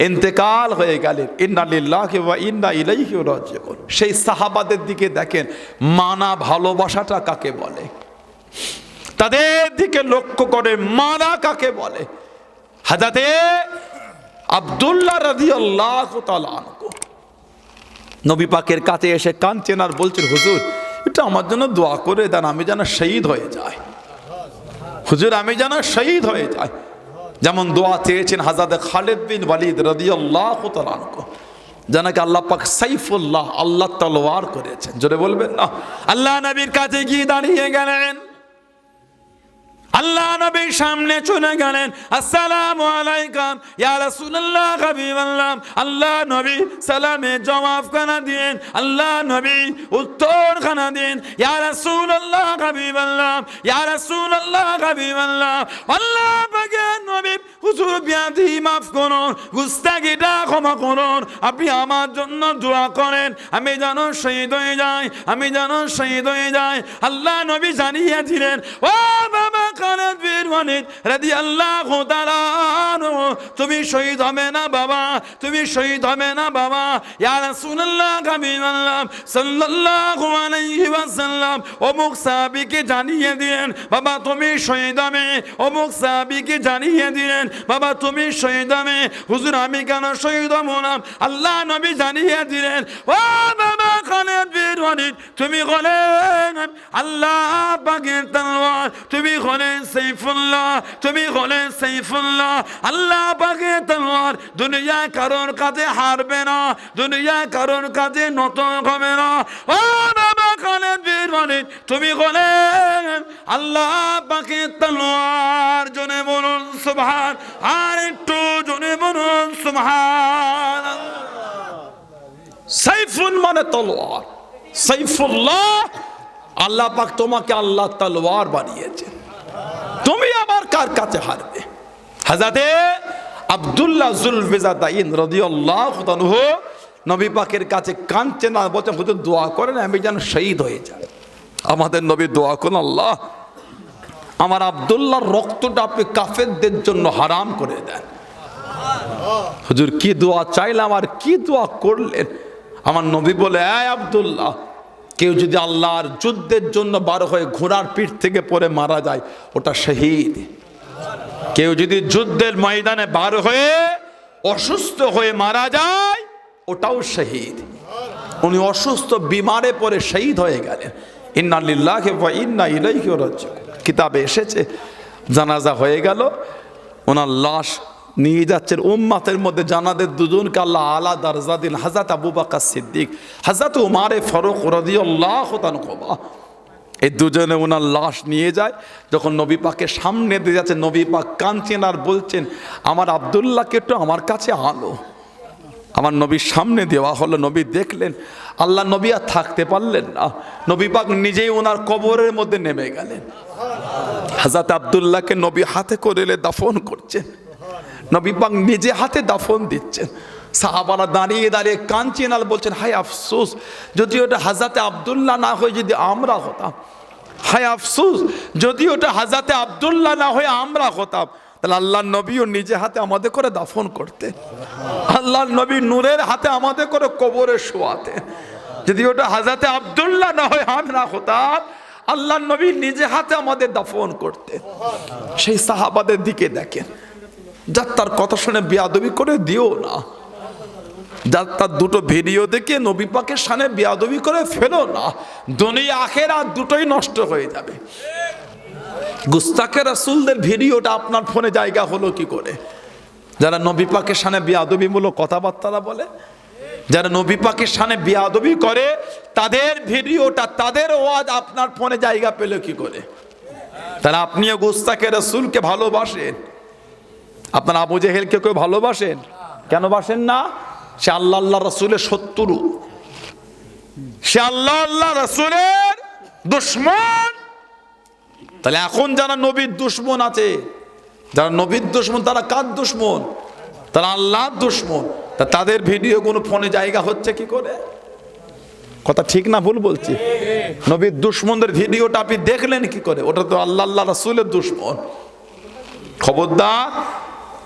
ইন্তেকাল হয়ে গেলেন ইন্না লিল্লাহি ওয়া ইন্না সেই সাহাবাদের দিকে দেখেন, মানা ভালোবাসাটা কাকে বলে? তাদের দিকে লক্ষ্য করে মানা কাকে বলে? হাজাতে আবদুল্লাহ তাআলা আনহু। নবী পাকের কাছে এসে কাঁদছেন আর বলছেন, হুজুর এটা আমার জন্য দোয়া করে দেন, আমি যেন শহীদ হয়ে যাই। হুজুর, আমি যেন শহীদ হয়ে যাই। যেমন দোয়া চেয়েছেন হাজাদে খালেদ বিন ওয়ালিদ রাদিয়াল্লাহ যেন জানাকে আল্লাহ পাক সাইফুল্লাহ আল্লাহ তলোয়ার করেছেন। জোরে বলবেন না? আল্লাহ নবীর কাছে গিয়ে দাঁড়িয়ে গেলেন। আল্লাহ নবীর সামনে চলে গেলেন, আসসালামু আলাইকুম, ইয়া রাসূলুল্লাহ হাবিবাল্লাহ। আল্লাহ নবী সালামে জবাব খানা দিন আল্লাহ নবী উত্তর খানা দিন ইয়া রাসূলুল্লাহ হাবিবাল্লাহ, ইয়া রাসূলুল্লাহ হাবিবাল্লাহ। আল্লাহ পাকের নবী, হুজুর, বিয়াদি, মাফ করুন, গুস্তাগিটা ক্ষমা করুন, আপনি আমার জন্য দোয়া করেন, আমি যেন শহীদ হয়ে যাই, আমি যেন শহীদ হয়ে যাই। আল্লাহ নবী জানিয়ে দিলেন, ও বাবা খালেদ বীর ওয়ালিদ রাদিয়াল্লাহু তাআলা তুমি শহীদ হবে না বাবা, তুমি শহীদ হবে না বাবা, ইয়া রাসূলুল্লাহ হাবিবাল্লাহ সাল্লাল্লাহু আলাইহি ওয়াসাল্লাম, অমুক সাহাবীকে জানিয়ে দিলেন, বাবা, তুমি শহীদ হবে। অমুক সাহাবীকে জানিয়ে দিলেন, বাবা, তুমি শহীদ হবে। হুজুর, আমি কেন শহীদ হব না? আল্লাহ নবী জানিয়ে দিলেন, ও বাবা খালেদ ওয়ালিদ তুমি হলেন আল্লাহ পাকের তলোয়ার, তুমি হলেন সাইফুল্লাহ তুমি সাইফুল্লাহ আল্লাহ পাকের তলোয়ার দুনিয়া কারোর কাছে হারবে না, দুনিয়া কারোর কাছে নত হবে না। ও বাবা বীর তুমি আল্লাহ তলোয়ার জনে বলুন সুবহান, আর একটু জনে বলুন মানে তলোয়ার, সাইফুল্লাহ, আল্লাহ পাক তোমাকে আল্লাহ তলোয়ার বানিয়েছে তুমি আবার কার কাছে হারবে? হাজাতে আব্দুল্লাহ জুলফিজাদাইন রাদিয়াল্লাহু তাআলা নবী পাকের কাছে কাঁদছে না বলছেন হুজুর, দোয়া করেন, আমি যেন শহীদ হয়ে যাই। আমাদের নবী দোয়া করুন, আল্লাহ। আমার আব্দুল্লাহর রক্তটা আপনি কাফেরদের জন্য হারাম করে দেন। হুজুর, কি দোয়া চাইলাম আর কি দোয়া করলেন? আমার নবী বলে আয় আব্দুল্লাহ কেউ যদি আল্লাহর যুদ্ধের জন্য বার হয়ে ঘোড়ার পিঠ থেকে পরে মারা যায়, ওটা শহীদ। কেউ যদি যুদ্ধের ময়দানে বার হয়ে অসুস্থ হয়ে মারা যায়, ওটাও শহীদ। উনি অসুস্থ, বিমারে পরে শহীদ হয়ে গেলেন। ইন্না লিল্লাহি ওয়া ইন্না রাজিউন। কিতাবে এসেছে, জানাজা হয়ে গেল। ওনার লাশ নিয়ে যাচ্ছেন উম্মাতের মধ্যে জানাদের দুজনকে আল্লাহ আলা দারজা দিন। হাজাত আবু বাকা সিদ্দিক হাজাত উমারে ফরুক রদিয়াল্লাহ তানকবা এই দুজনে ওনার লাশ নিয়ে যায়, যখন নবী পাকের সামনে দিয়ে যাচ্ছে নবী পাক কাঁদছেন আর বলছেন, আমার আবদুল্লাহকে একটু আমার কাছে আনো। আমার নবীর সামনে দেওয়া হলো, নবী দেখলেন, আল্লাহ নবী আর থাকতে পারলেন না। নবী পাক নিজেই ওনার কবরের মধ্যে নেমে গেলেন। হাজাত আবদুল্লাহকে নবী হাতে করে দাফন করছেন। নবী পাক নিজে হাতে দাফন দিচ্ছেন। সাহাবারা দাঁড়িয়ে দাঁড়িয়ে কাঁদছেন বলছেন, হায় আফসোস, যদি ওটা হাজাতে আবদুল্লাহ না হয়ে যদি আমরা হতাম। হায় আফসোস, যদি ওটা হাজাতে আবদুল্লাহ না হয়ে আমরা হতাম। তাহলে আল্লাহ নবীও নিজে হাতে আমাদের করে দাফন করতে আল্লাহ নবী নূরের হাতে আমাদের করে কবরে শোয়াতে যদি ওটা হাজাতে আবদুল্লাহ না হয়ে আমরা হতাম আল্লাহ নবী নিজে হাতে আমাদের দাফন করতে সেই সাহাবাদের দিকে দেখেন। যার তার কথা শুনে বিয়াদবি করে দিও না। যার তার দুটো ভিডিও দেখে নবী পাকের সামনে বিয়াদবি করে ফেলো না। দুনিয়া আখের আর দুটোই নষ্ট হয়ে যাবে। গুস্তাকে রাসুলদের ভিডিওটা আপনার ফোনে জায়গা হলো কি করে? যারা নবী পাকের সামনে বিয়াদবিমূলক কথাবার্তা বলে, যারা নবী পাকের সামনে বিয়াদবি করে, তাদের ভিডিওটা, তাদের ওয়াজ আপনার ফোনে জায়গা পেল কি করে? তারা আপনিও গুস্তাকে রসুলকে ভালোবাসেন। আপনার আবু জেহেলকে কেউ ভালোবাসেন? কেন বাসেন না? সে আল্লাহ আল্লাহ রসুলের শত্রু। সে আল্লাহ আল্লাহ রসুলের দুশ্মন। তাহলে এখন যারা নবীর দুশ্মন আছে, যারা নবীর দুশ্মন, তারা কার দুশ্মন? তারা আল্লাহর দুশ্মন। তা তাদের ভিডিও কোনো ফোনে জায়গা হচ্ছে কি করে? কথা ঠিক না ভুল বলছি। নবীর দুশ্মনদের ভিডিওটা আপনি দেখলেন কি করে? ওটা তো আল্লাহ আল্লাহ রাসূলের দুশ্মন। খবরদার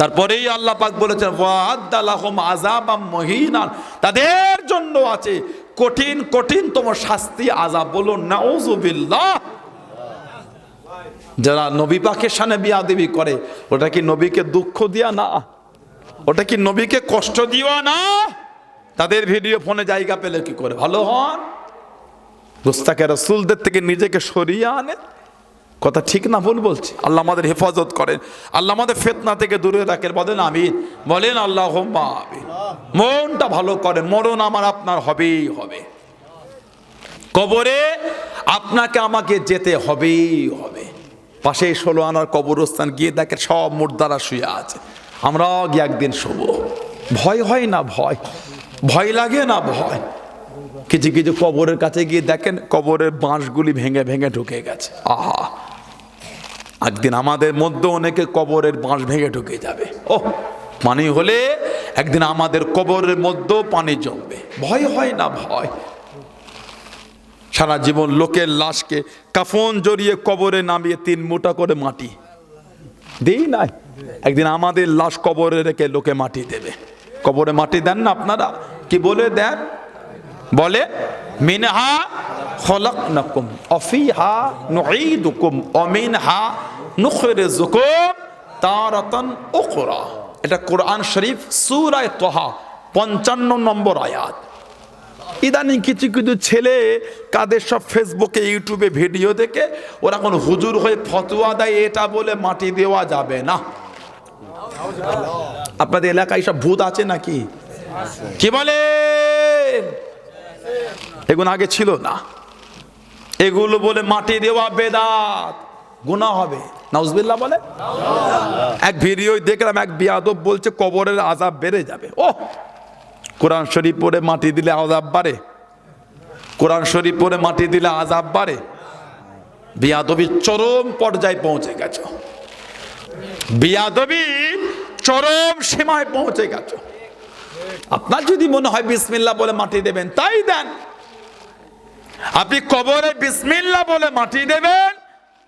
তারপরেই আল্লাহ পাক বলেছেন ওয়াদালাহুম আযাবাম মহিনান। তাদের জন্য আছে কঠিন কঠিন তোমার শাস্তি, আযাব বলুন নাউজুবিল্লাহ যারা নবী পাকের সামনে বিয়াদেবি করে, ওটা কি নবীকে দুঃখ দিয়া না? ওটা কি নবীকে কষ্ট দিও না? তাদের ভিডিও ফোনে জায়গা পেলে কি করে? ভালো হন? গোস্তাকে রসুলদের থেকে নিজেকে সরিয়ে আনে কথা ঠিক না ভুল বলছি। আল্লাহ আমাদের হেফাজত করেন। আল্লাহ আমাদের ফেতনা থেকে দূরে রাখেন। বলেন আমিন। বলেন আল্লাহ মনটা ভালো করেন। মরণ আমার আপনার হবেই হবে। কবরে আপনাকে আমাকে যেতে হবেই হবে। পাশে ষোলো আনার কবরস্থান গিয়ে দেখে সব মুর্দারা শুয়ে আছে। আমরাও গিয়ে একদিন শোব। ভয় হয় না ভয়? ভয় লাগে না ভয়? কিছু কিছু কবরের কাছে গিয়ে দেখেন কবরের বাঁশগুলি ভেঙে ভেঙে ঢুকে গেছে। আহা! একদিন আমাদের মধ্যে অনেকে কবরের বাঁশ ভেঙে ঢুকে যাবে। ও পানি হলে একদিন আমাদের কবরের মধ্যেও পানি জমবে। ভয় হয় না ভয়। সারা জীবন লোকের লাশকে কাফন জড়িয়ে কবরে নামিয়ে তিন মোটা করে মাটি। দেই নাই। একদিন আমাদের লাশ কবরে রেখে লোকে মাটি দেবে। কবরে মাটি দেন না আপনারা? কি বলে দেন? বলে, মিনহা খলাকনাকুম, অফিহা নুঈদুকুম, অমিনহা নুখরিজুকুম তারাতান উখরা। এটা কোরআন শরীফ, সূরায়ে তোহা, পঞ্চান্ন নম্বর আয়াত। ইদানিং কিছু কিছু ছেলে কাদের সব ফেসবুকে, ইউটিউবে ভিডিও দেখে, ওরা এখন হুজুর হয়ে ফতোয়া দেয়, এটা বলে মাটি দেওয়া যাবে না। আপনাদের এলাকায় সব ভূত আছে নাকি? কি বলে? এগুলো আগে ছিল না। এগুলো বলে মাটি দেওয়া বেদাত। গুণা হবে। নাউজবিল্লাহ বলে? এক ভিডিও দেখলাম, এক বিয়াদব বলছে, কবরের আজাব বেড়ে যাবে। ও কোরআন শরীফ পরে মাটি দিলে আজাব বাড়ে। কোরআন শরীফ পরে মাটি দিলে আজাব বাড়ে। বিয়াদবি চরম পর্যায়ে পৌঁছে গেছ। বিয়াদবি চরম সীমায় পৌঁছে গেছ। আপনার যদি মনে হয় বিসমিল্লা বলে মাটি দেবেন, তাই দেন। আপনি কবরে বিসমিল্লা বলে মাটি দেবেন,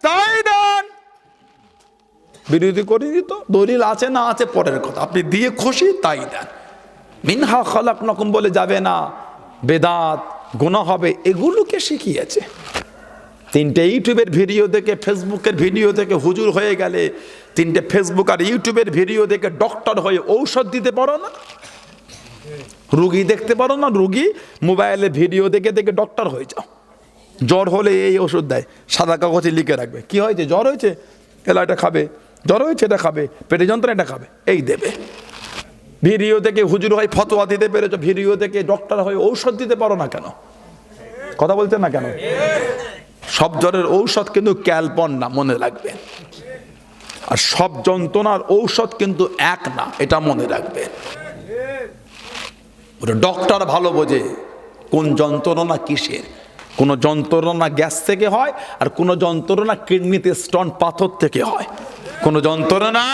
তাই দেন। বিরোধী করে দিত দলিল আছে না আছে, পরের কথা। আপনি দিয়ে খুশি, তাই দেন। মিনহা খলাক নকম বলে যাবে না, বেদাত গুণা হবে, এগুলোকে শিখিয়েছে। তিনটে ইউটিউবের ভিডিও দেখে, ফেসবুকের ভিডিও দেখে হুজুর হয়ে গেলে, তিনটে ফেসবুক আর ইউটিউবের ভিডিও দেখে ডক্টর হয়ে ঔষধ দিতে পারো না? রুগী দেখতে পারো না, রুগী মোবাইলে ভিডিও দেখে দেখে ডক্টর হয়ে যাও। জ্বর হলে এই ওষুধ দেয়, সাদা কাগজে লিখে রাখবে। কি হয়েছে? জ্বর হয়েছে? এলা, এটা খাবে। জ্বর হয়েছে, এটা খাবে। পেটে যন্ত্রণা, এটা খাবে। এই দেবে। ভিডিও থেকে হুজুর হয় ফতোয়া দিতে পেরেছ, ভিডিও থেকে ডক্টর হয়ে ঔষধ দিতে পারো না কেন? কথা বলছেন না কেন? সব জ্বরের ঔষধ কিন্তু ক্যালপন না, মনে রাখবে। আর সব যন্ত্রণার ঔষধ কিন্তু এক না, এটা মনে রাখবে। ওটা ডক্টর ভালো বোঝে। কোন যন্ত্রণা কিসের? কোনো যন্ত্রণা গ্যাস থেকে হয় আর কোনো যন্ত্রণা কিডনিতে স্টোন পাথর থেকে হয়। কোনো যন্ত্রণা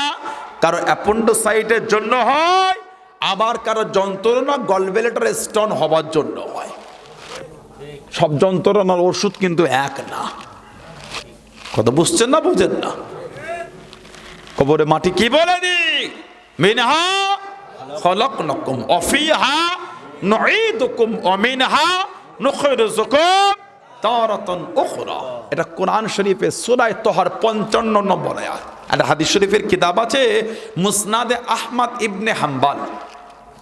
কারও অ্যাপেন্ডোসাইটের জন্য হয়, আবার কারও যন্ত্রণা গলবেলেটার স্টোন হবার জন্য হয়। সব যন্ত্রণার ওষুধ কিন্তু এক না। কথা বুঝছেন না, বুঝেন না? কবরে মাটি কি বলে দি মিনহা খলকনাকুম। অফিহা নুঈদুকুম ওয়া মিনহা নুখরিজুকুম তারাতান উখরা। এটা কোরআন শরীফে সূরা তহার 55 নম্বর আয়াত। একটা হাদিস শরীফের কিতাব আছে মুসনাদে আহমদ ইবনে হাম্বাল।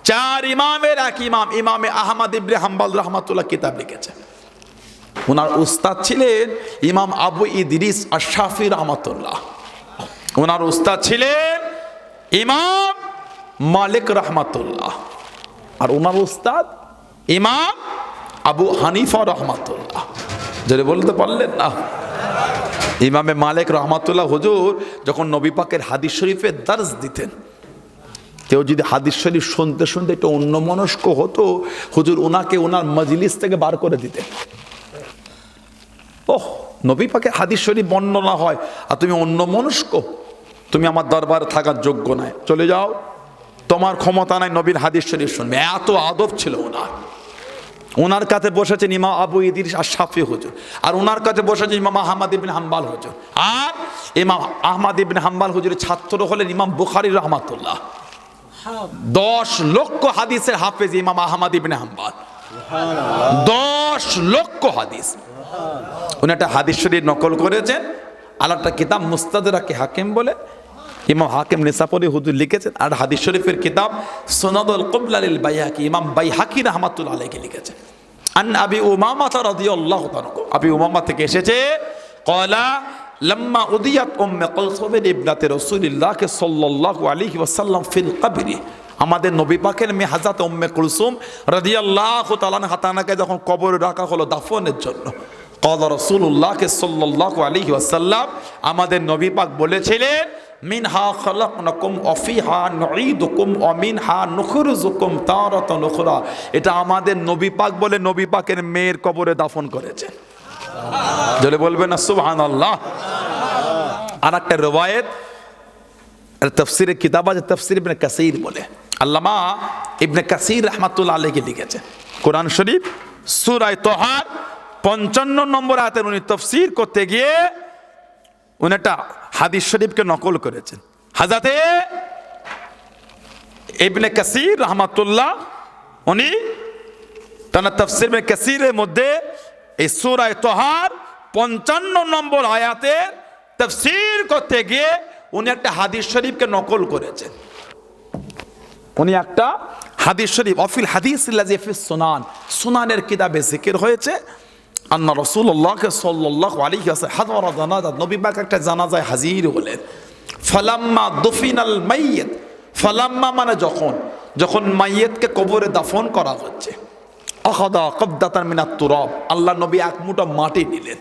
চার ইমামের এক ইমাম, ইমামে আহমদ ইবনে হাম্বাল রহমাতুল্লাহ কিতাব লিখেছে। ওনার উস্তাদ ছিলেন ইমাম আবু ইদরিস আশাফি রহমতুল্লাহ। ওনার উস্তাদ ছিলেন ইমাম মালিক রহমাতুল্লাহ। আর ওনার উস্তাদ ইমাম আবু হানিফা রহমাতুল্লাহ। যদি বলতে পারলেন না। ইমামে মালিক রহমাতুল্লাহ হুজুর যখন নবী পাকের হাদিস শরীফের দার্স দিতেন, কেউ যদি হাদিস শরীফ শুনতে শুনতে একটু অন্যমনস্ক হতো, হুজুর ওনাকে ওনার মজলিস থেকে বার করে দিতেন। ওহ, নবী পাকের হাদিস শরীফ বর্ণনা হয়, আর তুমি অন্যমনস্ক, তুমি আমার দরবারে থাকার যোগ্য নয়। চলে যাও। তোমার ক্ষমতা নাই, নবীর হাদিস শরীফ শুনবে। এত আদব ছিল ওনার। ওনার কাছে বসেছেন ইমাম আবু ইদির আর শাফি হুজুর। আর ওনার কাছে বসেছেন ইমাম আহমদ ইবিন হাম্বাল হুজুর। আর ইমাম আহমদ ইবিন হাম্বাল হুজুরের ছাত্র হলেন ইমাম বুখারি রহমাতুল্লাহ। দশ লক্ষ হাদিসের হাফেজ ইমাম আহমদ ইবিন হাম্বাল। দশ লক্ষ হাদিস। উনি একটা হাদিস শরীর নকল করেছেন। একটা কিতাব মুস্তাদরাকে হাকিম বলে ইমাম হাকিম নিসাপরি হুজুর লিখেছেন আর হাদিস শরীফের কিতাব সোনাদুল কবলালিল বাইহাকি, ইমাম বাইহাকি রহমাতুল্লাহ আলাইকে লিখেছেন। আন আবি উমামা রাদিয়াল্লাহু তাআলা আবি উমামা থেকে এসেছে, কলা লম্মা উদিয়াত উম্মে কুলসুমের ইবনাতে রাসূলুল্লাহকে সাল্লাল্লাহু আলাইহি ওয়াসাল্লাম ফিল কবরি। আমাদের নবী পাকের মেয়ে হাজাত উম্মে কুলসুম রাদিয়াল্লাহু তাআলা হাতানাকে যখন কবরে রাখা হলো দাফনের জন্য, কল রসুল্লাহকে সাল্লাহ আলী ওয়াসাল্লাম আমাদের নবী পাক বলেছিলেন মিনহা খলাকনাকুম অফিহা নঈদুকুম অমিনহা নুখরুজুকুম তারাত নুখরা এটা আমাদের নবী পাক বলে নবী পাকের মেয়ের কবরে দাফন করেছে। জলে বলবেন না, সুবহানাল্লাহ। আর একটা রওয়ায়েত তফসিরের কিতাব আছে, তফসির ইবনে কাসির বলে। আল্লামা ইবনে কাসির রহমাতুল্লাহ আলাইহি লিখেছে। কোরআন শরীফ, সূরায়ে তোহার পঞ্চান্ন নম্বর আয়াতের উনি তফসির করতে গিয়ে উনি একটা হাদিস শরীফকে নকল করেছেন। হাজাতে ইবনে কাসির রহমাতুল্লাহ, উনি তার তফসির কাসিরের মধ্যে এই সূরায়ে তোহার পঞ্চান্ন নম্বর আয়াতের তফসির করতে গিয়ে উনি একটা হাদিস শরীফকে নকল করেছেন। উনি একটা হাদিস শরীফ, অফিল হাদিস সুনান, সুনানের কিতাবে জিকির হয়েছে। আন্না রসুল্লাহকে সাল্লাহ আলী হাদর জানাজা, নবী পাক একটা জানাজায় হাজির হলেন। ফালাম্মা দফিনাল মাইয়েত, ফালাম্মা মানে যখন যখন মাইয়েতকে কবরে দাফন করা হচ্ছে। আহাদা কবদাতান মিনাত তুরব, আল্লাহ নবী এক মুঠো মাটি নিলেন।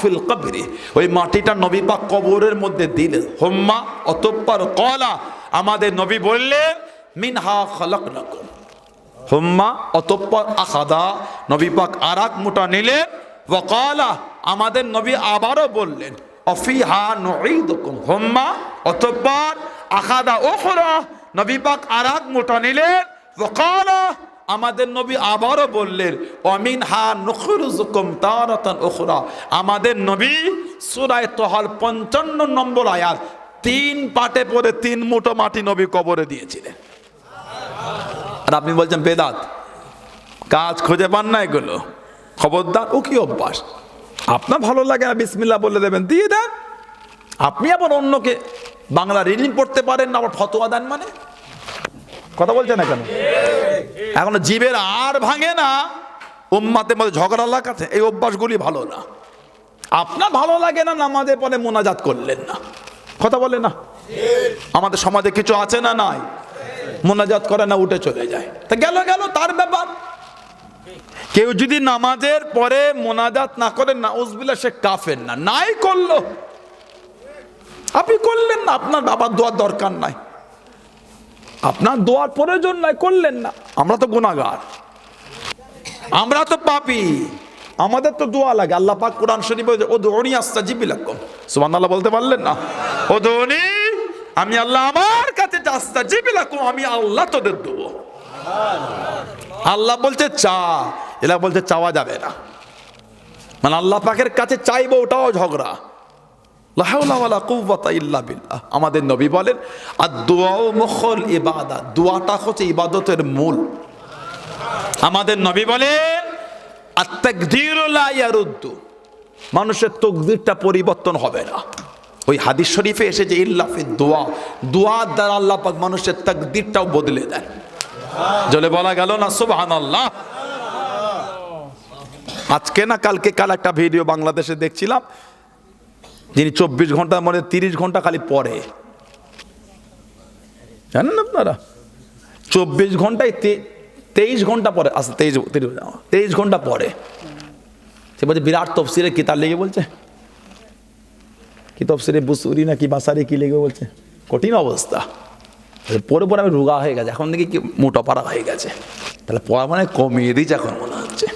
ফিল কবরে, ওই মাটিটা নবী পাক কবরের মধ্যে দিলেন। হোম্মা অতঃপর কলা আমাদের নবী বললেন, মিনহা খালাকনাকুম। হুম্মা অতঃপর আখাদা। নবী পাক আর এক মুঠা নিলেন। ওয়াকালা, আমাদের নবী আবারও বললেন, অফিহা নুঈদুকুম। হুম্মা অতঃপর আখাদা উখরা, নবী পাক আর এক মুঠা নিলেন। ওয়াকালা, আমাদের নবী আবারও বললেন অমিন হা নখরুজুকুম তারাতান উখরা। আমাদের নবী সূরায়ে তোহার পঞ্চান্ন নম্বর আয়াত, তিন পাটে পরে তিন মুঠো মাটি নবী কবরে দিয়েছিলেন। আর আপনি বলছেন বেদাত। কাজ খুঁজে পান না এগুলো। খবরদার ও কি অভ্যাস? আপনার ভালো লাগে না বিসমিল্লা বলে দেবেন। দিয়ে দেন। আপনি আবার অন্যকে বাংলা রিডিং পড়তে পারেন না, আবার ফতোয়া দেন মানে? কথা বলছেন না কেন এখন জীবের আর ভাঙে না, উম্মাতের মধ্যে ঝগড়া লাগাতে। এই অভ্যাসগুলি ভালো না। আপনার ভালো লাগে না নামাজের পরে মোনাজাত করলেন না। কথা বলে না? আমাদের সমাজে কিছু আছে না নাই? মোনাজাত করে না, উঠে চলে যায়। তা গেল গেল, তার ব্যাপার। কেউ যদি নামাজের পরে মোনাজাত না করে না উজবিল্লা সে কাফের না। নাই করল। আপনি করলেন না, আপনার বাবার দোয়ার দরকার নাই। আপনার দোয়ার প্রয়োজন নাই, করলেন না। আমরা তো গুণাগার আমরা তো পাপি। আমাদের তো দোয়া লাগে। আল্লাহ পাক কোরআন শরীফ ও দোনি আস্তা জিবি লাগম সুমান আল্লাহ বলতে পারলেন না? ও দোনি আমি আল্লাহ আমার কাছে আস্তা জিবি লাগম আমি আল্লাহ তোদের দেবো। আল্লাহ বলছে, চা। এলা বলছে, চাওয়া যাবে না। মানে আল্লাহ পাকের কাছে চাইব ওটাও ঝগড়া। আমাদের নবী বলেন আর দোয়াও মুখল ইবাদা দোয়াটা হচ্ছে ইবাদতের মূল। আমাদের নবী বলেন আর ইয়ারুদ্দু। মানুষের তকদিরটা পরিবর্তন হবে না। ওই হাদিস শরীফে এসে যে ইল্লাফি দোয়া দোয়ার দ্বারা আল্লাহ পাক মানুষের তাকদিরটাও বদলে দেন। জলে বলা গেল না, সুবহানাল্লাহ। আজকে না, কালকে কাল একটা ভিডিও বাংলাদেশে দেখছিলাম, যিনি চব্বিশ ঘণ্টার মধ্যে তিরিশ ঘণ্টা খালি পড়ে। জানেন আপনারা? চব্বিশ ঘন্টায় তেইশ ঘণ্টা পরে আচ্ছা তেইশ তেইশ ঘণ্টা পরে সে বলছে, বিরাট তফসিরে কি তার লেগে বলছে। কি তফসিরে বুসুরি না কি বাসারে কি লেগে বলছে কঠিন অবস্থা পরে পরে আমি রোগা হয়ে গেছে এখন দেখি কি মোটা পাড়া হয়ে গেছে তাহলে পড়া মানে কমিয়ে দিয়েছে এখন মনে হচ্ছে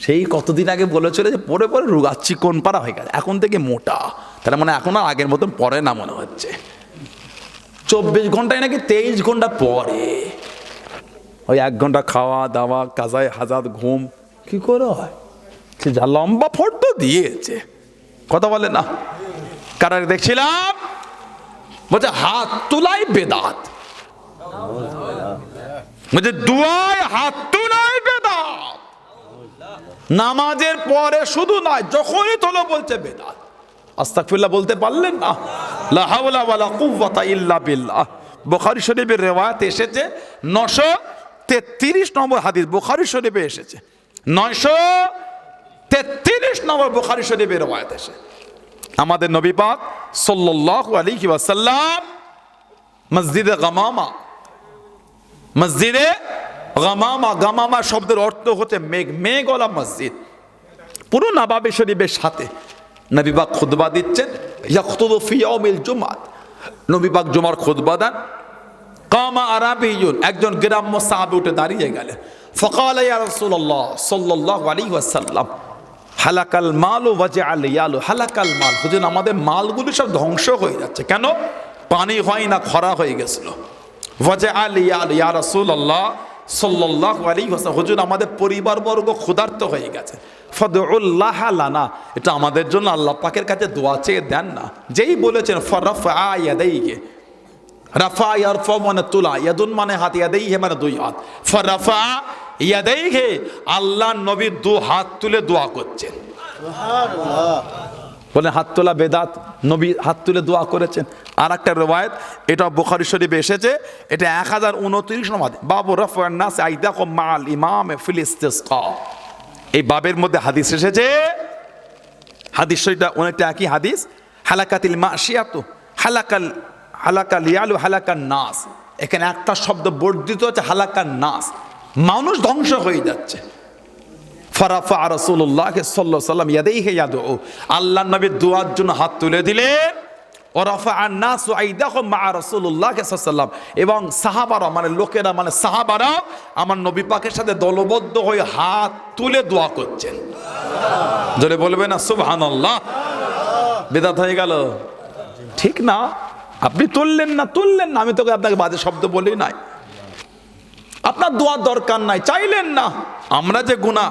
সেই কতদিন আগে বলেছিল যে পরে পরে রোগা চিকন পাড়া হয়ে গেছে এখন থেকে মোটা তাহলে মানে এখন আর আগের মতন পরে না মনে হচ্ছে চব্বিশ ঘন্টায় নাকি তেইশ ঘণ্টা পরে ওই এক ঘণ্টা খাওয়া দাওয়া কাজায় হাজার ঘুম কি করে হয় সে যা লম্বা ফটো দিয়েছে কথা বলে না। কারা দেখছিলাম, বলছে, হাত তুলাই বেদাত। বলছে, দুয়ায় হাত তুলাই বেদাত। নামাজের পরে শুধু নয়, যখনই তোলো বলছে বেদাত। আস্তাকফিল্লাহ বলতে পারলেন না। লা হাওলা ওয়ালা কুওয়াতা ইল্লা বিল্লাহ। বুখারী শরীফের রিওয়ায়াত এসেছে 933 নম্বর হাদিস, বুখারী শরীফে এসেছে। 933 নম্বর বুখারী শরীফের রিওয়ায়াত এসে আমাদের নবী পাক সাল্লাল্লাহু আলাইহি ওয়াসাল্লাম মসজিদে গামামা মসজিদে গামামা গামামা শব্দের অর্থ হচ্ছে মেঘ, মেঘওয়ালা মসজিদ। পুরো নবাবে শরীফের সাথে নবীবাগ খুদবা দিচ্ছেন ইয়াউমিল জুমাত নবীবাগ জুমার খুদবা দেন। কামা আরাবিয়ুন, একজন গ্রাম্য সাহাবী উঠে দাঁড়িয়ে গেলেন। ফকাল ইয়া রাসূলুল্লাহ সাল্লাল্লাহু আলাইহি ওয়াসাল্লাম হালাকাল মাল ও ওয়াজে আল ইয়ালু, হালাকাল মাল। হুজুর, আমাদের মালগুলি সব ধ্বংস হয়ে যাচ্ছে। কেন? পানি হয় না, খরা হয়ে গেছিল। ওয়াজে আল ইয়াল, ইয়া রাসূলুল্লাহ সাল্লাল্লাহু আলাইহি ওয়াসাল্লাম। হুজুর, আমাদের পরিবারবর্গ ক্ষুধার্ত হয়ে গেছে। ফদউল্লাহ লানা, এটা আমাদের জন্য আল্লাহ পাকের কাছে দোয়া চেয়ে দেন না। যেই বলেছেন ফরফা ইয়াদাইকে রাফা ইয়ারফা মানে তুলা, ইয়াদুন মানে হাত, ইয়াদাইহে মানে দুই হাত। ফরফা ইয়াদাইহে, আল্লাহ নবী দু হাত তুলে দোয়া করছেন। বলে হাত তোলা বেদাত, নবী হাত তুলে দোয়া করেছেন। আর একটা রেওয়ায়ত এটা বুখারি শরীফে এসেছে, এটা এক হাজার উনত্রিশ নম্বর বাবু রফার নাস আইদা মাল ইমাম এই বাবের মধ্যে হাদিস এসেছে, হাদিস শরীফটা অনেকটা একই হাদিস, হালাকাতিল মাসিয়াতু হালাকাল হালাকাল ইয়ালু, হালাকান নাস। এখানে একটা শব্দ বর্ধিত হচ্ছে হালাকান নাস। মানুষ ধ্বংস হয়ে যাচ্ছে। ফারাফা রাসূলুল্লাহ সাল্লাল্লাহু সাল্লাম ইয়াদেই হে ইয়াদু আল্লাহ নবীর দোয়ার জন্য হাত তুলে দিলেন ওরাফা আন্নাস আইদাহুম মা রাসূলুল্লাহ সাল্লাম এবং সাহাবারা মানে লোকেরা মানে সাহাবারা আমার নবী পাকের সাথে দলবদ্ধ হয়ে হাত তুলে দোয়া করছেন। জোরে বলবে না, সুবহানাল্লাহ। বেদাত হয়ে গেল। ঠিক না? আপনি তুললেন না তুললেন না। আমি তোকে আপনাকে বাজে শব্দ বলি নাই। আপনার দোয়ার দরকার নাই, চাইলেন না। আমরা যে গুণা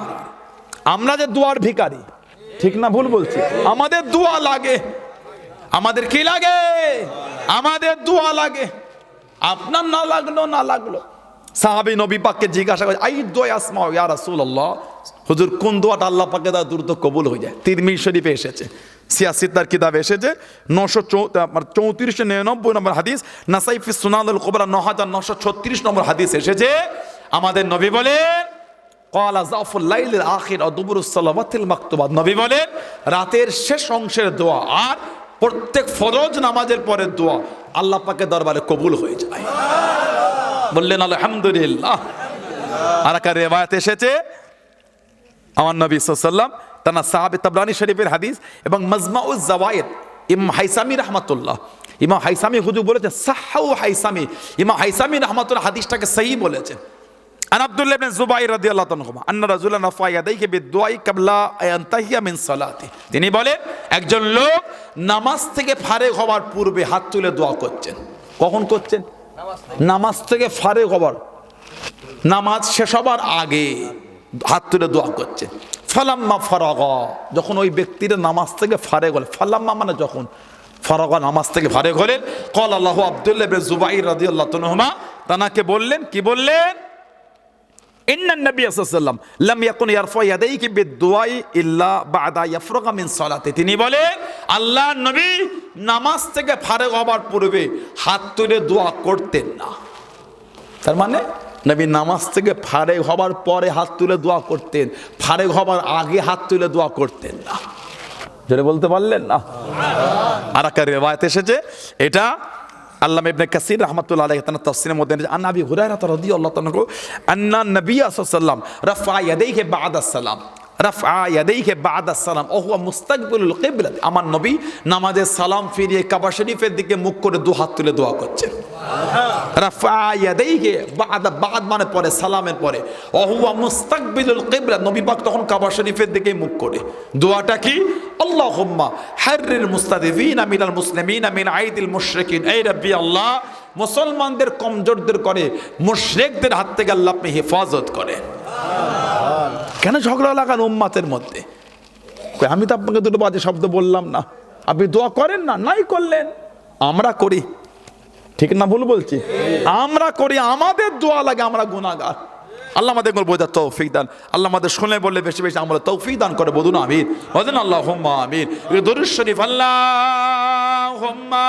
আমরা যে দোয়ার ভিকারি ঠিক না ভুল বলছি? আমাদের দোয়া লাগে। আমাদের কি লাগে? আমাদের দোয়া লাগে। আপনার না লাগল না লাগল। সাহাবি নবী পাককে জিজ্ঞাসা করে, আই দোয়া আসমা ইয়া রাসূলুল্লাহ? হুজুর, কোন দোয়াটা আল্লাহ পাকে দা দ্রুত কবুল হয়ে যায়? তিরমিজ শরীফে এসেছে। সিয়াসিদ্দার কিতাব এসেছে নশো চৌত্রিশশো নিরানব্বই নম্বর হাদিস নাসাইফি সুনাদুল কোবরা ন হাজার নশো ছত্রিশ নম্বর হাদিস এসেছে। আমাদের নবী বলেন, কলা জাফুল লাইলের আখির অদুবুরুস সালাওয়াতিল মাকতুবাত নবী বলেন, রাতের শেষ অংশের দোয়া আর প্রত্যেক ফরজ নামাজের পরের দোয়া আল্লাহ পাকের দরবারে কবুল হয়ে যায়। বললেন, আলহামদুলিল্লাহ। আর একটা রেবায়াত এসেছে। আমার নবী সাল্লাম তানা সাহাবে তাবরানি শরীফের হাদিস এবং মজমাউজ জাওয়ায়েদ ইম হাইসামি রহমাতুল্লাহ। ইমাম হাইসামি হুজুর বলেছে সাহাউ হাইসামি। ইমাম হাইসামি রহমাতুল্লাহ হাদিসটাকে সহি বলেছে। আন আব্দুল্লাহ ইবনে জুবাইর রাদিয়াল্লাহু আনহু আন্না রাজুলান ইয়াদাইহি বিদুআই ক্বাবলা আন তাহিয়া মিন সালাতি। তিনি বলেন একজন লোক নামাজ থেকে ফারেগ হওয়ার পূর্বে হাত তুলে দোয়া করছেন। কখন করছেন? নামাজ থেকে ফারেগ হওয়ার নামাজ শেষ হবার আগে হাত তুলে দোয়া করছে ফালাম্মা ফরাগ। যখন ওই ব্যক্তির নামাজ থেকে ফারে গেল ফালাম্মা মানে যখন? ফরাগ নামাজ থেকে ফারে হলেন। কল আল্লাহ আব্দুল্লাহ বে জুবাইর রাদি আল্লাহ তনহুমা তানাকে বললেন, কি বললেন? ইন্নান নবী সাল্লাম লাম ইয়াকুন ইয়ারফা ইয়াদাইহি বিদুআই ইল্লা বাদা ইয়াফরাগা মিন সালাতি। তিনি বলেন আল্লাহ নবী নামাজ থেকে ফারেগ হবার পূর্বে হাত তুলে দোয়া করতেন না। তার মানে নবী নামাজ থেকে ফারেক হবার পরে হাত তুলে দোয়া করতেন। ফারেক হবার আগে হাত তুলে দোয়া করতেন না। যেটা বলতে পারলেন না? আর একটা রেবায়ত এসেছে, এটা আল্লাহ ইবনে কাসির রহমাতুল্লাহ আলাইহি তানা তাফসীরের মধ্যে আন আবি হুরায়রা রাদিয়াল্লাহু তাআলা আন্না নবী সাল্লাল্লাহু আলাইহি ওয়াসাল্লাম রাফা ইয়াদাইহি বা'দা সালাম আমার নবী নামাজে সালাম ফিরিয়ে কাবা শরীফের দিকে মুখ করে দু হাত তুলে দোয়া করছেন মানে পরে, সালামের পরে। ও হুয়া মুস্তাকবিলুল কিবলা নবী পাক তখন কাবা শরীফের দিকে মুখ করে। দোয়াটা কি? আল্লাহুম্মা হাররির মুস্তাদিফিনা মিনাল মুসলিমিনা মিন আইদিল মুশরিকিন। এই রাব্বি আল্লাহ, মুসলমানদের কমজোরদের করে, মুশরিকদের হাত থেকে আল্লাহ আপনি হেফাজত করে কেন ঝগড়া লাগান উম্মাতের মধ্যে? আমি তো আপনাকে দুটো বাজে শব্দ বললাম না। আপনি দোয়া করেন না? নাই করলেন। আমরা করি। ঠিক না ভুল বলছি? আমরা করি, আমাদের দোয়া লাগে, আমরা গুনাহগার। আল্লাহ আমাদের বোঝার তৌফিক দান। আল্লাহ আমাদের শুনে বললে বেশি বেশি আমরা তৌফিক দান করে। বলুন আমির বলেন আল্লাহ হোম্মা আমির দরুদ শরীফ আল্লাহ হোম্মা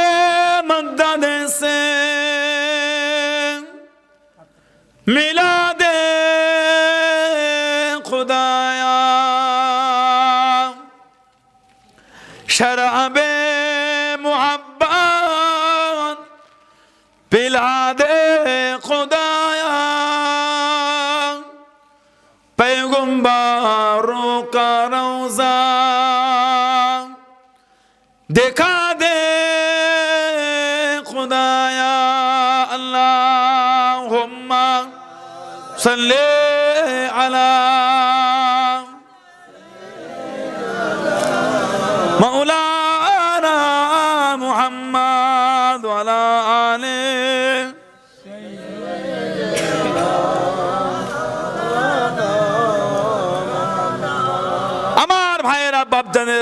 पिला दे खुदाया पैगंबरों का रोजा देखा दे खुदाया अल्लाहुम्मा सल्ले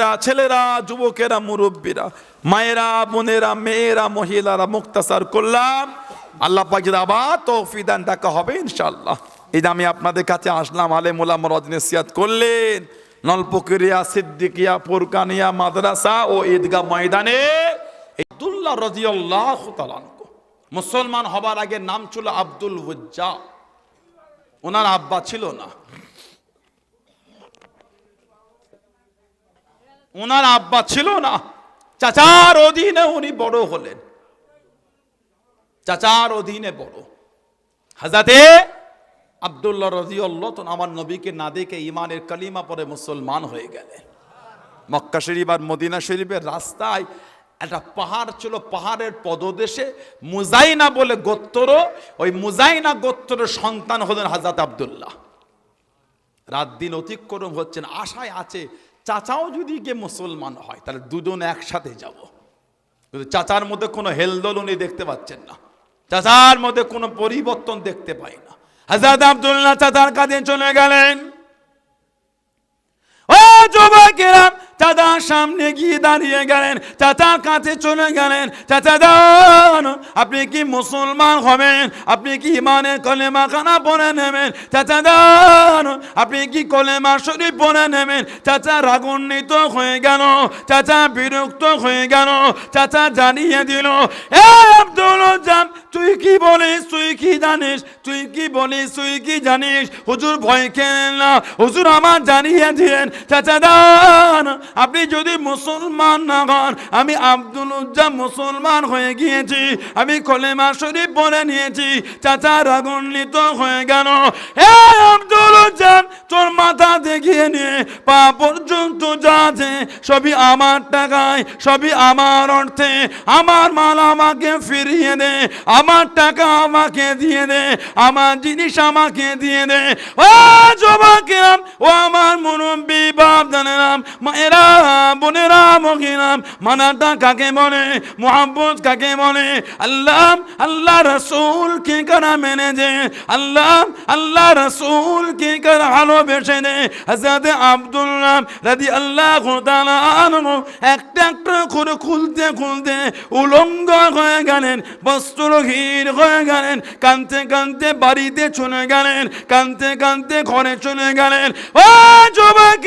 বাপজানেরা ছেলেরা, যুবকেরা, মুরব্বীরা, মায়েরা, বোনেরা, মেয়েরা, মহিলারা মুক্তাসার করলাম। আল্লাহ পাক যদি আবার তৌফিক দান দেখা হবে ইনশাআল্লাহ। এই আমি আপনাদের কাছে আসলাম আলে মোলাম রজনেসিয়াত করলেন। নলপুকুরিয়া সিদ্দিকিয়া, ফুরকানিয়া, মাদ্রাসা ও ঈদগাহ ময়দানে আব্দুল্লাহ তাআলা মুসলমান হবার আগে নাম ছিল আব্দুল হুজ্জা ওনার আব্বা ছিল না। ওনার আব্বা ছিল না। চাচার অধীনে উনি বড় হলেন। চাচার অধীনে বড়। হাজাতে আবদুল্লাহ রাজিউল্লাহ তো আমার নবীকে না দেখে ইমানের কালিমা পরে মুসলমান হয়ে গেলেন। মক্কা শরীফ আর মদিনা শরীফের রাস্তায় একটা পাহাড় ছিল, পাহাড়ের পদদেশে মুজাইনা বলে গোত্তর ওই মুজাইনা গোত্তরের সন্তান হলেন হাজাত আবদুল্লাহ। রাত দিন অতিক্রম হচ্ছেন, আশায় আছে চাচাও যদি গিয়ে মুসলমান হয়, তাহলে দুজন একসাথে যাব। কিন্তু চাচার মধ্যে কোনো হেলদোল উনি দেখতে পাচ্ছেন না। চাচার মধ্যে কোনো পরিবর্তন দেখতে পাই না। হাজার আবদুল্লাহ চাচার কাছে চলে গেলেন। ও যুবকেরা চাচা সামনে গিয়ে দাঁড়িয়ে গেলেন, চাচা কাছে চলে গেলেন, চাচা দান আপনি কি মুসলমান হবেন? আপনি কি ইমানের কলেমা খানা পরে নেবেন? চাচা দান আপনি কি কলেমা শরীফ পড়ে নেবেন? চাচা রাগান্বিত হয়ে গেল, চাচা বিরক্ত হয়ে গেল, চাচা জানিয়ে দিল, এ আব্দুল তুই কি বলিস? তুই কি জানিস? তুই কি বলিস? তুই কি জানিস? হুজুর ভয় খেলেন না। হুজুর আমার জানিয়ে দিলেন, চাচা দান আপনি যদি মুসলমান না হন, আমি আব্দুল উজ্জাম মুসলমান হয়ে গিয়েছি, আমি কলেমা শরীফ পড়ে নিয়েছি, চাচা রাগান্বিত হয়ে গেল। হে আব্দুল উজ্জাম তোর মাথা দেখিয়ে নিয়ে পা পর্যন্ত যা আছে, সবই আমার টাকায়, সবই আমার অর্থে। আমার মাল আমাকে ফিরিয়ে দে, আমার টাকা আমাকে দিয়ে দে, আমার জিনিস আমাকে দিয়ে দে। ও যুবকেরা ও আমার মুরব্বী বাপ জানেরা মহিলাম বোনেরা মহিলাম, মানাটা কাকে বলে? মোহাম্মদ কাকে বলে? আল্লাহ আল্লাহ রসুল কে করা মেনে যে আল্লাহ আল্লাহ রসুল কে করা ভালোবেসে দে? হজরত আব্দুল্লাহ রাদি আল্লাহ একটা একটা করে খুলতে খুলতে উলঙ্গ হয়ে গেলেন, বস্ত্রহীন হয়ে গেলেন কানতে কানতে বাড়িতে চলে গেলেন কানতে কানতে ঘরে চলে গেলেন। ও যুবক,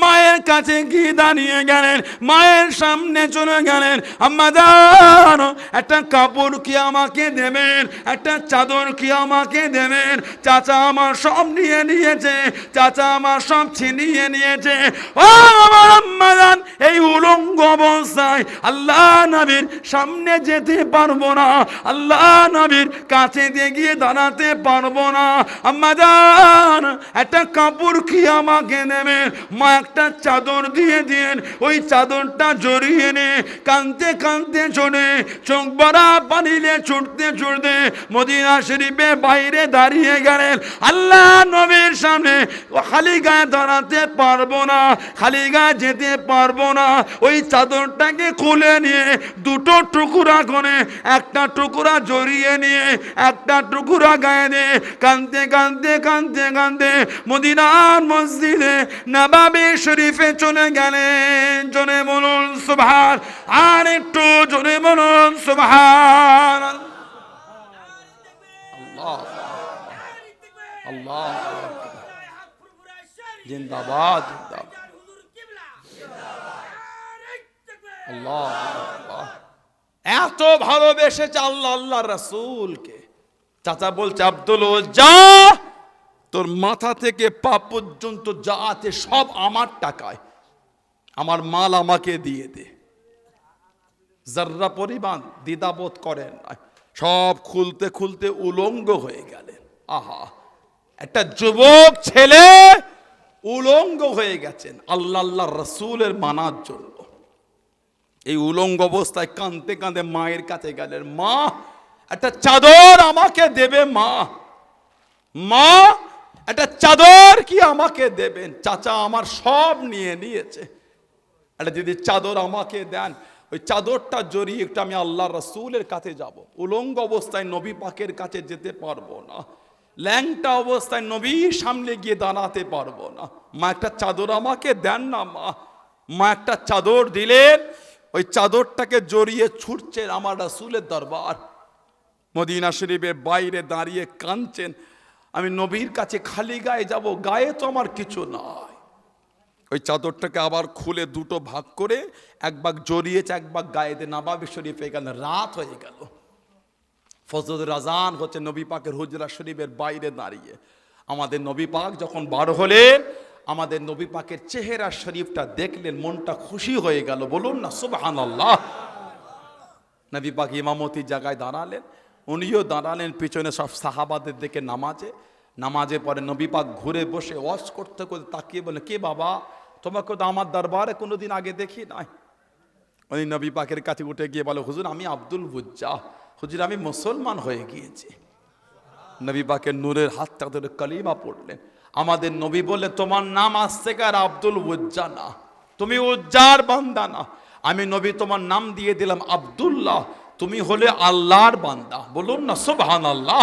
মায়ের কাছে গিয়ে দাঁড়িয়ে গেলেন, মায়ের সামনে চলে গেলেন। আম্মা জানো, একটা কাপড় কি আমাকে দেবেন? একটা চাদর কি আমাকে দেবেন? চাচা আমার সব নিয়ে নিয়েছে, চাচা আমার সব ছিনিয়ে নিয়েছে। ও আমার আম্মা জান, এই উলঙ্গ অবস্থায় আল্লাহ নবীর সামনে যেতে পারব না, আল্লাহ নবীর কাছে দিয়ে গিয়ে দাঁড়াতে পারব না। আম্মা জান, একটা কাপড় কি আমাকে দেবেন? মা একটা চাদর দিয়ে দিন, ওই চাদরটা জড়িয়ে নে কানতে কানতে চলে চোখ বড়া পানিলে ছুটতে ছুটতে মদিনা শরীফে বাইরে দাঁড়িয়ে গেলেন। আল্লাহ নবীর সামনে খালি গায়ে দাঁড়াতে পারব না খালি গায়ে যেতে পারব না। ওই চাদরটাকে খুলে নিয়ে, দুটো টুকুরা করে, একটা টুকুরা জড়িয়ে নিয়ে, একটা টুকুরা গায়ে দিয়ে কানতে কানতে কানতে কানতে মদিনার মসজিদে নবাবে শরীফে চলে গেলেন। জনে বলুন সুভার আর একটু জনে বলুন সুভার আল্লাহ আল্লাহ। জিন্দাবাদ আল্লাহ। এত ভালোবেসেছে আল্লাহ আল্লাহ রসুলকে। চাচা বলছে, আব্দুল যা তোর মাথা থেকে পা পর্যন্ত যা আছে সব আমার টাকায়। আমার মাল আমাকে দিয়ে দে। যার্রা পরিমাণ দ্বিধাবোধ করেন সব খুলতে খুলতে উলঙ্গ হয়ে গেলেন। আহা, একটা যুবক ছেলে উলঙ্গ হয়ে গেছেন আল্লাহ আল্লাহ রসুলের মানার জন্য। এই উলঙ্গ অবস্থায় কাঁদতে কাঁদে মায়ের কাছে গেলেন, মা, একটা চাদর আমাকে দেবে মা। মা, একটা চাদর কি আমাকে দেবেন? চাচা আমার সব নিয়ে নিয়েছে। একটা যদি চাদর আমাকে দেন, ওই চাদরটা জড়িয়ে একটু আমি আল্লাহ রসুলের কাছে যাব। উলঙ্গ অবস্থায় নবী পাকের কাছে যেতে পারব না। ল্যাংটা অবস্থায় নবীর সামনে গিয়ে দাঁড়াতে পারব না। মা, একটা চাদর আমাকে দেন না, মা। মা, একটা চাদর দিলেন, ওই চাদরটাকে জড়িয়ে ছুটছেন আমার রসুলের দরবার। মদিনা শরীফের বাইরে দাঁড়িয়ে কাঁদছেন। আমি নবীর কাছে খালি গায়ে যাব, গায়ে তো আমার কিছু নাই। ওই চাদরটাকে আবার খুলে দুটো ভাগ করে এক ভাগ জড়িয়েছে, এক ভাগ গায়ে দিয়ে নাবাবি শরীফে গেল, রাত হয়ে গেল। ফজর রাজান হচ্ছে নবী পাকের হুজরা শরীফের বাইরে দাঁড়িয়ে। আমাদের নবী পাক যখন বার হলেন, আমাদের নবী পাকের চেহারা শরীফটা দেখলেন, মনটা খুশি হয়ে গেল। বলুন না সুবহান আল্লাহ নবী পাক ইমামতির জায়গায় দাঁড়ালেন, উনিও দাঁড়ালেন, পিছনে সব সাহাবাদের দিকে নামাজে। নামাজে পরে নবী পাক ঘুরে বসে ওয়াশ করতে করতে তাকিয়ে বলে কে বাবা? তোমাকে তো আমার দরবারে কোনোদিন আগে দেখি নাই। উনি নবী পাকের কাছে উঠে গিয়ে বলে, হুজুর, আমি আব্দুল বুজ্জা হুজুর, আমি মুসলমান হয়ে গিয়েছি। নবী পাকের নূরের হাতটা ধরে কালিমা পড়লেন। আমাদের নবী বলে তোমার নাম আসছে কার আব্দুল উজ্জা না। তুমি উজ্জার বান্দা না। আমি নবী তোমার নাম দিয়ে দিলাম আব্দুল্লাহ। তুমি হলে আল্লাহর বান্দা। বলুন না সুবহান আল্লাহ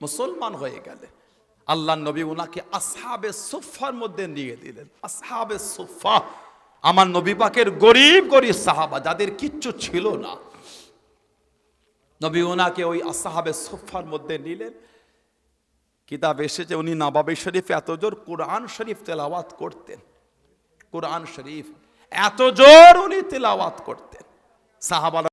মুসলমান হয়ে গেলে। আল্লাহ নবী ওনাকে আসহাবে সুফার মধ্যে নিয়ে দিলেন। আসহাবে সুফা আমার নবী পাকের গরিব গরিব সাহাবা, যাদের কিচ্ছু ছিল না। নবী ওনাকে ওই আসহাবে সুফার মধ্যে নিলেন। কিতাব এসেছে, উনি নবাবে শরীফ এত জোর কোরআন শরীফ তেলাওয়াত করতেন। কোরআন শরীফ এত জোর উনি তেলাওয়াত করতেন। সাহাবারা